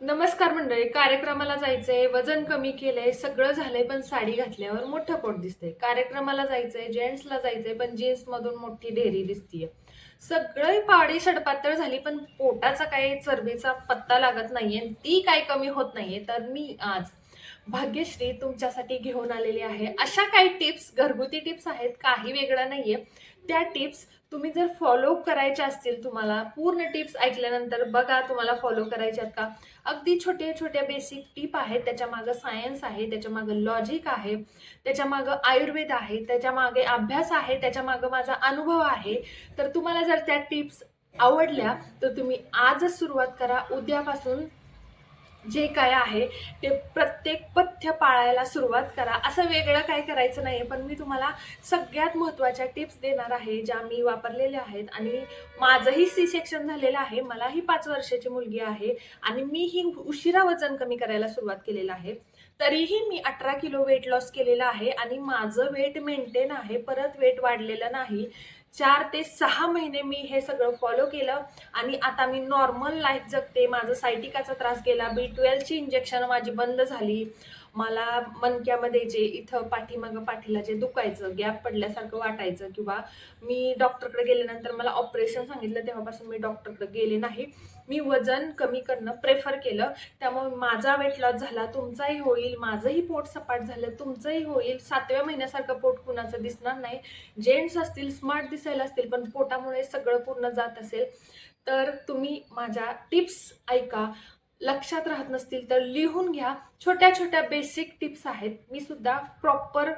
नमस्कार मंडळी कार्यक्रमाला जायचंय वजन कमी केलंय सगळं झालंय पण साडी घातल्यावर मोठं पोट दिसतंय. कार्यक्रमाला जायचंय जेंट्सला जायचंय पण जीन्स मधून मोठी ढेरी दिसतीये. सगळं पाडी सडपातळ झाली पण पोटाचा काही चरबीचा पत्ता लागत नाहीये ती काही कमी होत नाहीये. तर मी आज भाग्यश्री तुमच्यासाठी घेऊन आलेली आहे. अशा काही टिप्स घरगुती टिप्स आहेत काही वेगळं नाहीये. त्या टिप्स तुम्ही जर फॉलो करायच्या असतील तुम्हाला पूर्ण टिप्स ऐकल्यानंतर बघा तुम्हाला फॉलो करायच्यात का. अगदी छोट्या छोट्या बेसिक टिप आहेत त्याच्यामागं सायन्स आहे त्याच्यामागं लॉजिक आहे त्याच्यामागं आयुर्वेद आहे त्याच्यामागे अभ्यास आहे त्याच्यामागं माझा अनुभव आहे. तर तुम्हाला जर त्या टिप्स आवडल्या तर तुम्ही आजच सुरुवात करा. उद्यापासून जे काय आहे ते प्रत्येक पथ्य पाळायला सुरुवात करा. असं वेगळं काय करायचं नाही पण मी तुम्हाला सगळ्यात महत्त्वाच्या टिप्स देणार आहे ज्या मी वापरलेल्या आहेत. आणि माझंही सी सेक्शन झालेलं आहे. मलाही पाच वर्षाची मुलगी आहे आणि मीही उशिरा वजन कमी करायला सुरुवात केलेलं आहे. तरीही मी अठरा किलो वेट लॉस केलेलं आहे आणि माझं वेट मेंटेन आहे. परत वेट वाढलेलं नाही. चार ते सहा महिने मी हे सगळं फॉलो केलं. आणि आता मी नॉर्मल लाईफ जगते. माझं सायटिकाचा त्रास गेला. बी ट्वेल्वची इंजेक्शन माझी बंद झाली. मला मनक्यामध्ये जे इथं पाठीमागं पाठीला जे दुखायचं गॅप पडल्यासारखं वाटायचं किंवा मी डॉक्टरकडे गेल्यानंतर मला ऑपरेशन सांगितलं तेव्हापासून मी डॉक्टरकडे गेले नाही. मी वजन कमी करणं प्रेफर केलं. त्यामुळे माझा वेट लॉस झाला तुमचाही होईल माझंही पोट सपाट झालं तुमचंही होईल. सातव्या महिन्यासारखं पोट कुणाचं दिसणार नाही. जेंट्स असतील स्मार्ट दिसायला असतील पण पोटामुळे सगळं पूर्ण जात असेल. तर तुम्ही माझ्या टिप्स ऐका. लक्षात राहत नसतील तर लिहून घ्या. छोट्या छोट्या बेसिक टिप्स आहेत. मी सुद्धा प्रॉपर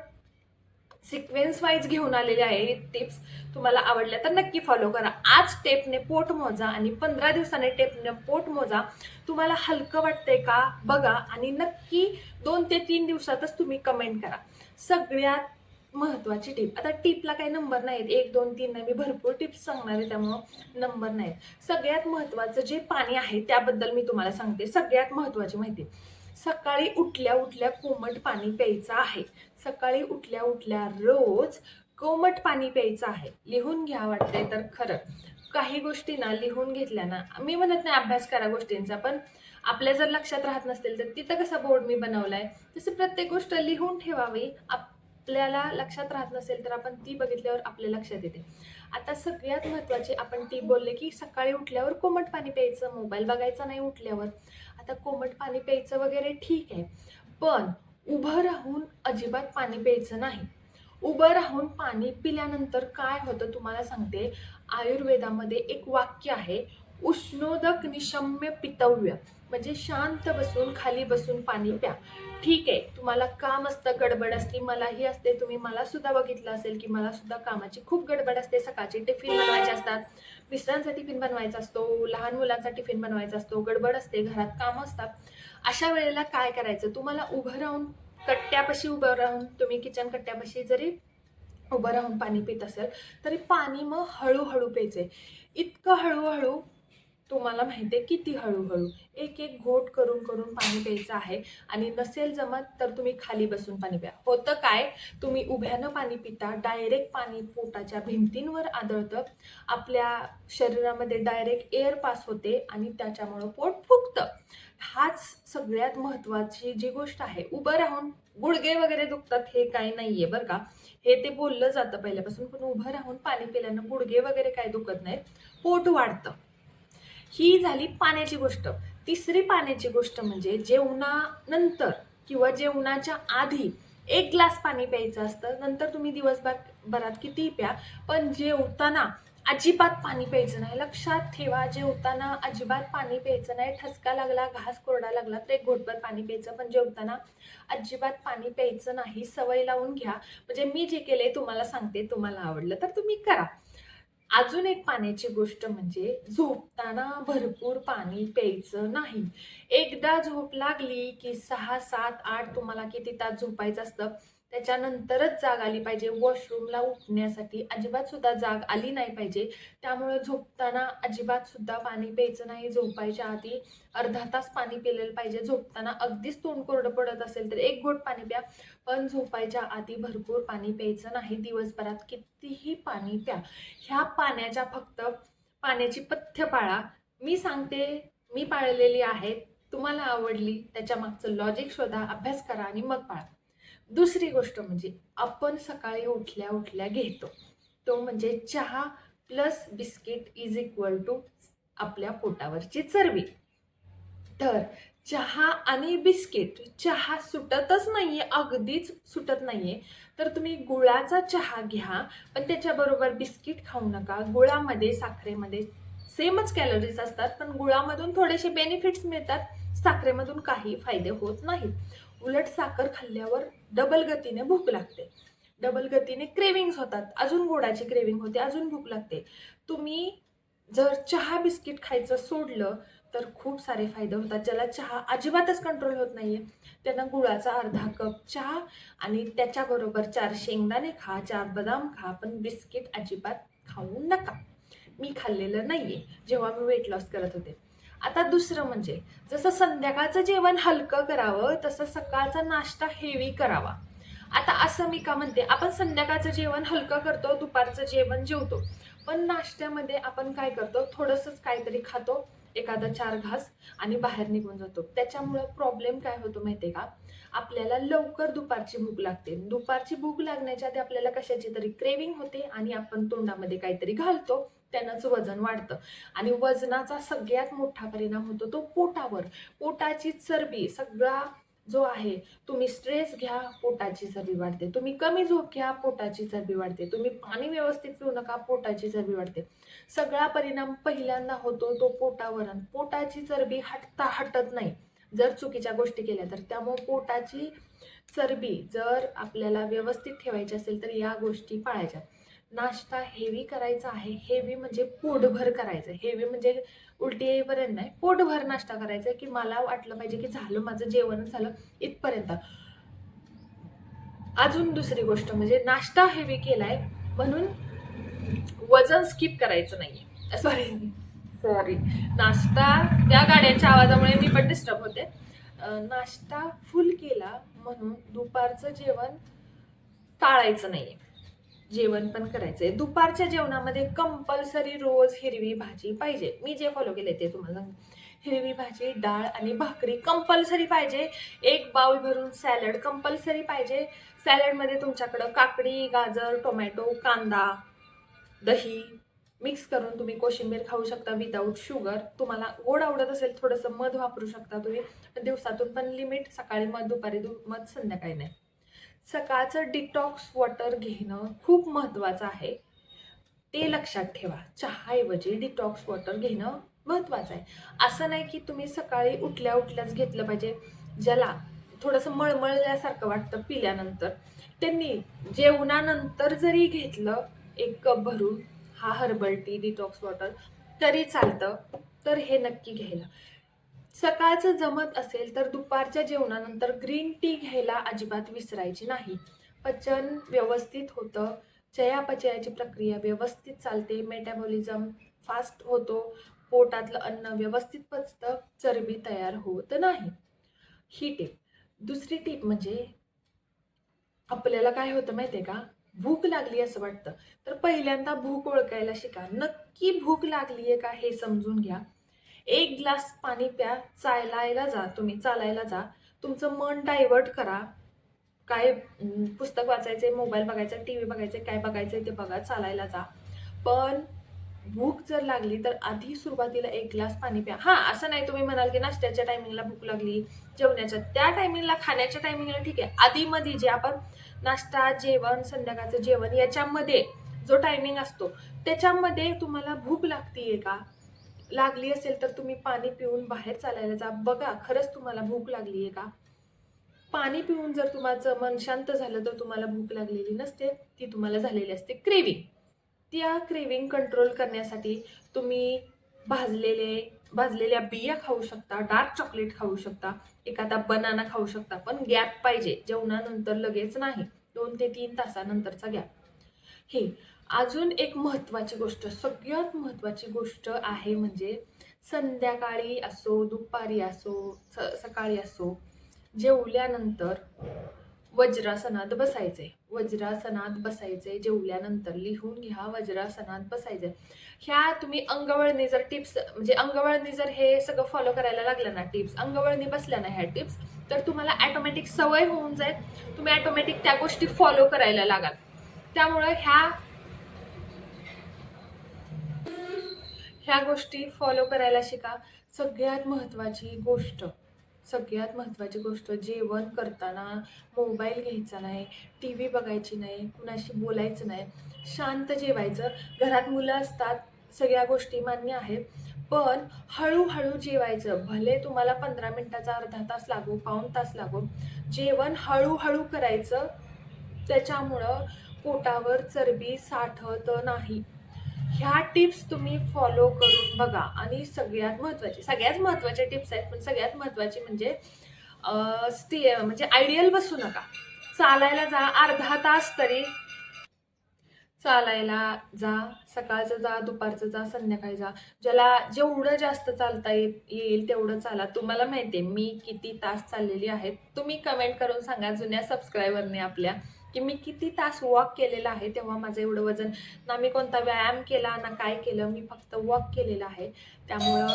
सिक्वेन्स वाईज घेऊन आलेले आहे टिप्स तुम्हाला आवडल्या तर नक्की फॉलो करा. आज टेपने पोट मोजा आणि पंधरा दिवसाने टेपने पोट मोजा. तुम्हाला हलकं वाटतंय का? बघा आणि नक्की दोन ते तीन दिवसातच तुम्ही कमेंट करा. सगळ्यात महत्वाची टीप आता टीपला काही नंबर नाहीत. एक दोन तीन नाही. मी भरपूर टिप्स सांगणार आहे त्यामुळं नंबर नाहीत. सगळ्यात महत्वाचं जे पाणी आहे त्याबद्दल मी तुम्हाला सांगते. सगळ्यात महत्वाची माहिती. सकाळी उठल्या उठल्या कोमट पाणी प्यायचं आहे. सकाळी उठल्या उठल्या रोज कोमट पाणी प्यायचं आहे. लिहून घ्या वाटतंय तर खरं. काही गोष्टी ना लिहून घेतल्या ना मी म्हणत नाही अभ्यास करा गोष्टींचा पण आपल्या जर लक्षात राहत नसतील तर तिथं कसा बोर्ड मी बनवलाय? तसं प्रत्येक गोष्ट लिहून ठेवावी. आप आपल्याला लक्षात राहत नसेल तर आपण ती बघितल्यावर आपल्या लक्षात येते. आता सगळ्यात महत्त्वाची आपण ती बोलले की सकाळी उठल्यावर कोमट पाणी प्यायचं मोबाईल बघायचा नाही उठल्यावर. आता कोमट पाणी प्यायचं वगैरे ठीक आहे पण उभं राहून अजिबात पाणी प्यायचं नाही. उभं राहून पाणी पिल्यानंतर काय होतं तुम्हाला सांगते आयुर्वेदामध्ये एक वाक्य आहे उष्णोदक निशम्य पितव्य. म्हणजे शांत बसून खाली बसून पाणी प्या. ठीक आहे तुम्हाला काम असतं गडबड असते मलाही असते. तुम्ही मला सुद्धा बघितलं असेल की मला सुद्धा कामाची खूप गडबड असते. सकाळची टिफिन बनवायचे असतात. मिस्टरांचा टिफिन बनवायचा असतो लहान मुलांचा टिफिन बनवायचा असतो गडबड असते घरात कामं असतात. अशा वेळेला काय करायचं? तुम्हाला उभं राहून कट्ट्यापाशी उभं राहून तुम्ही किचन कट्ट्यापाशी जरी उभं राहून पाणी पित असेल तरी पाणी मग हळूहळू प्यायचे इतकं हळूहळू तुम्हाला माहिती आहे किती हळूहळू एक एक घोट करून करून पाणी प्यायचं आहे आणि नसेल जमत तर तुम्ही खाली बसून पाणी प्या. होतं काय? तुम्ही उभ्यानं पाणी पिता डायरेक्ट पाणी पोटाच्या भिंतींवर आदळतं आपल्या शरीरामध्ये डायरेक्ट एअर पास होते आणि त्याच्यामुळं पोट फुगतं. हाच सगळ्यात महत्त्वाची जी गोष्ट आहे. उभं राहून गुडघे वगैरे दुखतात हे काही नाहीये बरं का. हे ते बोललं जातं पहिल्यापासून पण उभं राहून पाणी पिल्यानं गुडगे वगैरे काय दुखत नाहीत पोट वाढतं. ही झाली पाण्याची गोष्ट. तिसरी पाण्याची गोष्ट म्हणजे जेवणानंतर किंवा जेवणाच्या आधी एक ग्लास पाणी प्यायचं असतं. नंतर तुम्ही दिवसभर भरात कितीही प्या पण जेवताना अजिबात पाणी प्यायचं नाही. लक्षात ठेवा जेवताना अजिबात पाणी प्यायचं नाही. ठसका लागला घास कोरडा लागला तर एक घोटभर पाणी प्यायचं पण जेवताना अजिबात पाणी प्यायचं नाही. सवय लावून घ्या. म्हणजे मी जे केले तुम्हाला सांगते तुम्हाला आवडलं तर तुम्ही करा. अजून एक पाण्याची गोष्ट म्हणजे झोपताना भरपूर पाणी प्यायचं नाही. एकदा झोप लागली की सहा सात आठ तुम्हाला किती तास झोपायचं असतं? त्याच्यानंतरच जाग आली पाहिजे. वॉशरूमला उठण्यासाठी अजिबात सुद्धा जाग आली नाही पाहिजे. त्यामुळे झोपताना अजिबात सुद्धा पाणी प्यायचं नाही. झोपायच्या आधी अर्धा तास पाणी पिलेलं पाहिजे. झोपताना अगदीच तोंड कोरडं पडत असेल तर एक घोट पाणी प्या. पण झोपायच्या आधी भरपूर पाणी प्यायचं नाही. दिवसभरात कितीही पाणी प्या. ह्या पाण्याच्या फक्त पाण्याची पथ्य पाळा. मी सांगते मी पाळलेली आहेत. तुम्हाला आवडली त्याच्या मागचं लॉजिक शोधा अभ्यास करा आणि मग पाळा. दुसरी गोष्ट म्हणजे आपण सकाळी उठल्या उठल्या घेतो. तो म्हणजे चहा plus biscuit is equal to आपल्या पोटावरची चरबी. तर चहा आणि बिस्किट चहा सुटतच नाहीये अगदीच सुटत नाहीये. तर तुम्ही गुळाचा चहा घ्या पण त्याच्याबरोबर बिस्किट खाऊ नका. गुळामध्ये साखरेमध्ये सेमच कॅलरीज असतात पण गुळामधून थोडेसे बेनिफिट्स मिळतात. साखरेमधून काही फायदे होत नाहीत. उलट साखर खाल्ल्यावर डबल गतीने भूक लागते. डबल गतीने क्रेविंग्स होतात. अजून गोडाची क्रेविंग होते अजून भूक लागते. तुम्ही जर चहा बिस्किट खायचं सोडलं तर खूप सारे फायदे होतात. ज्याला चहा अजिबातच कंट्रोल होत नाहीये. त्यांना गुळाचा अर्धा कप चहा आणि त्याच्याबरोबर चार शेंगदाणे खा चार बदाम खा पण बिस्किट अजिबात खाऊ नका. मी खाल्लेलं नाहीये. जेव्हा मी वेट लॉस करत होते. आता दुसरं म्हणजे जसं संध्याकाळचं जेवण हलकं करावं तसं सकाळचा नाश्ता हेवी करावा. आता असं मी का म्हणते आपण संध्याकाळचं जेवण हलकं करतो दुपारचं जेवण जेवतो. पण नाश्त्यामध्ये आपण काय करतो थोडंसंच काहीतरी खातो एखादा चार घास आणि बाहेर निघून जातो. त्याच्यामुळं प्रॉब्लेम काय होतो माहितीये का? आपल्याला लवकर दुपारची भूक लागते. दुपारची भूक लागण्याच्या आधी आपल्याला कशाची तरी क्रेविंग होते आणि आपण तोंडामध्ये काहीतरी घालतो. त्यानंच वजन वाढतं. आणि वजनाचा सगळ्यात मोठा परिणाम होतो तो पोटावर. पोटाची चरबी सगळा जो आहे तुम्ही स्ट्रेस घ्या पोटाची चरबी वाढते. तुम्ही कमी झोप घ्या पोटाची चरबी वाढते. तुम्ही पाणी व्यवस्थित पिऊ नका पोटाची चरबी वाढते. सगळा परिणाम पहिल्यांदा होतो तो पोटावर आणि पोटाची चरबी हटता हटत नाही. जर चुकीच्या गोष्टी केल्या तर. त्यामुळे पोटाची चरबी जर आपल्याला व्यवस्थित ठेवायची असेल तर या गोष्टी पाळायच्या. नाश्ता हेवी करायचा आहे हेवी म्हणजे पोटभर करायचं. हेवी म्हणजे उलटी येईपर्यंत नाही पोटभर नाश्ता करायचा की मला वाटलं पाहिजे की झालं माझं जेवण झालं इथपर्यंत. अजून दुसरी गोष्ट म्हणजे नाश्ता हेवी केलाय म्हणून वजन स्किप करायचं नाहीये. सॉरी सॉरी नाश्ता त्या गाड्यांच्या आवाजामुळे मी पण डिस्टर्ब होते. नाश्ता फुल केला म्हणून दुपारचं जेवण टाळायचं नाहीये. जेवण पण करायचंय. दुपारच्या जेवणामध्ये कंपल्सरी रोज हिरवी भाजी पाहिजे. मी जे फॉलो केले ते तुम्हाला हिरवी भाजी डाळ आणि भाकरी कंपल्सरी पाहिजे. एक बाउल भरून सॅलड कंपल्सरी पाहिजे. सॅलडमध्ये तुमच्याकडं काकडी गाजर टोमॅटो कांदा दही मिक्स करून तुम्ही कोशिंबीर खाऊ शकता विदाऊट शुगर तुम्हाला गोड आवडत असेल थोडंसं मध वापरू शकता तुम्ही. पण दिवसातून पण लिमिट सकाळी मध दुपारी दु मध संध्याकाळी नाही. सकाळचं डिटॉक्स वॉटर घेणं खूप महत्त्वाचं आहे. ते लक्षात ठेवा. चहाऐवजी डिटॉक्स वॉटर घेणं महत्त्वाचं आहे. असं नाही की तुम्ही सकाळी उठल्या उठल्याच घेतलं पाहिजे. ज्याला थोडंसं मळमळल्यासारखं वाटतं पिल्यानंतर. त्यांनी जेवणानंतर जरी घेतलं एक कप भरून हा हर्बल टी डिटॉक्स वॉटर तरी चालतं. तर हे नक्की घ्यायला. सकाळचं जमत असेल तर दुपारच्या जेवणानंतर ग्रीन टी घ्यायला अजिबात विसरायची नाही. पचन व्यवस्थित होतं. चयापचयाची प्रक्रिया व्यवस्थित चालते. मेटाबॉलिझम फास्ट होतो. पोटातलं अन्न व्यवस्थित पचतं. चरबी तयार होत नाही. ही टीप. दुसरी टीप म्हणजे आपल्याला काय होतं माहिती आहे का? भूक लागली असं वाटतं. तर पहिल्यांदा भूक ओळखायला शिका. नक्की भूक लागली आहे का हे समजून घ्या. एक ग्लास पाणी प्या चालायला जा तुम्ही चालायला जा. तुमचं मन डायव्हर्ट करा. काय पुस्तक वाचायचे मोबाईल बघायचा टी व्ही बघायचे काय बघायचं ते बघा चालायला जा. पण भूक जर लागली तर आधी सुरुवातीला एक ग्लास पाणी प्या. हां असं नाही तुम्ही म्हणाल की नाश्त्याच्या टायमिंगला भूक लागली जेवण्याच्या त्या टायमिंगला खाण्याच्या टायमिंगला ठीक आहे. आधी मध्ये जे आपण नाश्ता जेवण संध्याकाळचं जेवण याच्यामध्ये जो टायमिंग असतो त्याच्यामध्ये तुम्हाला भूक लागतीये का? लागली असेल तर तुम्ही पाणी पिऊन बाहेर चालायला जा. बघा खरंच तुम्हाला भूक लागली आहे का? पाणी पिऊन जर तुमचं मन शांत झालं तर तुम्हाला भूक लागलेली नसते. ती तुम्हाला झालेली असते क्रेविंग त्या क्रेविंग कंट्रोल करण्यासाठी तुम्ही भाजलेले भाजलेल्या बिया खाऊ शकता डार्क चॉकलेट खाऊ शकता एखादा बनाना खाऊ शकता पण गॅप पाहिजे. जेवणानंतर लगेच नाही. दोन ते तीन तासानंतरचा गॅप हे अजून एक महत्त्वाची गोष्ट सगळ्यात महत्त्वाची गोष्ट आहे म्हणजे संध्याकाळी असो दुपारी असो स सकाळी असो जेवल्यानंतर वज्रासनात बसायचे. वज्रासनात बसायचे जेवल्यानंतर लिहून घ्या वज्रासनात बसायचे. ह्या तुम्ही अंगवळणी जर टिप्स म्हणजे अंगवळणी जर हे सगळं फॉलो करायला लागलं ना टिप्स अंगवळणी बसल्या ना ह्या टिप्स तर तुम्हाला ॲटोमॅटिक सवय होऊन जाईल. तुम्ही ॲटोमॅटिक त्या गोष्टी फॉलो करायला लागाल. त्यामुळं ह्या ह्या गोष्टी फॉलो करायला शिका. सगळ्यात महत्त्वाची गोष्ट सगळ्यात महत्त्वाची गोष्ट जेवण करताना मोबाईल घ्यायचा नाही टी व्ही बघायची नाही कुणाशी बोलायचं नाही. शांत जेवायचं. घरात मुलं असतात सगळ्या गोष्टी मान्य आहेत. पण हळूहळू जेवायचं. भले तुम्हाला पंधरा मिनिटाचा अर्धा तास लागो पाऊण तास लागो जेवण हळूहळू करायचं. त्याच्यामुळं पोटावर चरबी साठत नाही. ह्या टिप्स तुम्ही फॉलो करून बघा. आणि सगळ्यात महत्त्वाची सगळ्यात महत्त्वाच्या टिप्स आहेत पण सगळ्यात महत्त्वाची म्हणजे स्टे म्हणजे आयडियल बसू नका. चालायला जा अर्धा तास तरी. चालायला जा सकाळचं जा दुपारचं जा संध्याकाळी जा. ज्याला जेवढं जास्त चालता येत येईल तेवढं चाला. तुम्हाला माहिती आहे मी किती तास चाललेली आहेत तुम्ही कमेंट करून सांगा जुन्या सबस्क्रायबरने आपल्या. की मी किती तास वॉक केलेला आहे तेव्हा माझं एवढं वजन ना मी कोणता व्यायाम केला ना काय केलं मी फक्त वॉक केलेलं आहे. त्यामुळं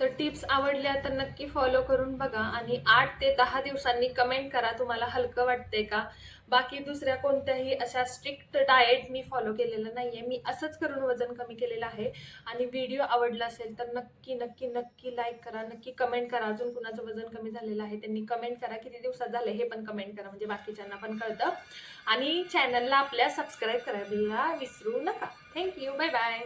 तर टिप्स आवडल्या तर नक्की फॉलो करून बघा आणि आठ ते दहा दिवसांनी कमेंट करा तुम्हाला हलकं वाटतंय का? बाकी दुसऱ्या कोणत्याही अशा स्ट्रिक्ट डाएट मी फॉलो केलेलं नाही आहे मी असंच करून वजन कमी केलेलं आहे. आणि व्हिडिओ आवडला असेल तर नक्की नक्की नक्की लाईक करा. नक्की कमेंट करा. अजून कुणाचं वजन कमी झालेलं आहे त्यांनी कमेंट करा. किती दिवसात झाले हे पण कमेंट करा. म्हणजे बाकीच्यांना पण कळतं. आणि चॅनलला आपल्या सबस्क्राईब करायला विसरू नका. Thank you bye bye